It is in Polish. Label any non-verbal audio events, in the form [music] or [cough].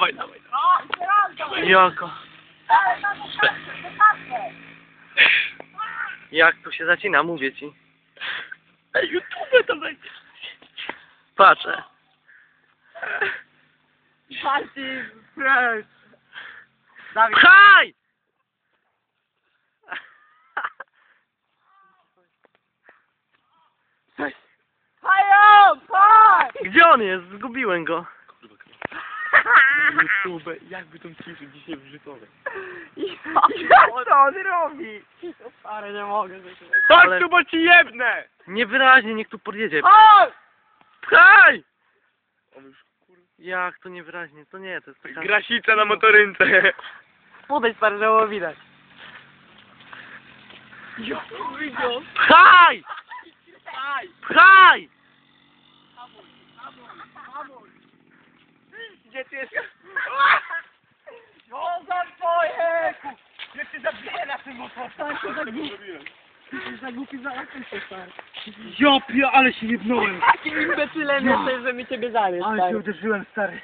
dawaj, dawaj. Jako. Jak tu się zacina, mówię ci. Ej, YouTube to będzie. Patrzę. Party. Dawid, Pchaj! Gdzie on jest? Zgubiłem go. [laughs] YouTube, jakby tą ciszę dzisiaj wrzucone. [laughs] Jak to on robi? Stary, nie mogę. Ale- tu, bo ci jebnę! Niewyraźnie, niech tu podjedzie. Chodź! Pchaj! On już. Jak to niewyraźnie? To nie, to jest taka... Grasica na motorynce. Podejdź stary, żeby było widać. Pchaj! Pchaj! Ty jest? No za twoje! Ja cię zabiję na tym motorze. Tak, to za głupi. Za głupi za się stary. Jopie, ale się jebnąłem. Takim imbecylem jesteś, że mi ciebie zamiast, Ale się uderzyłem, stary.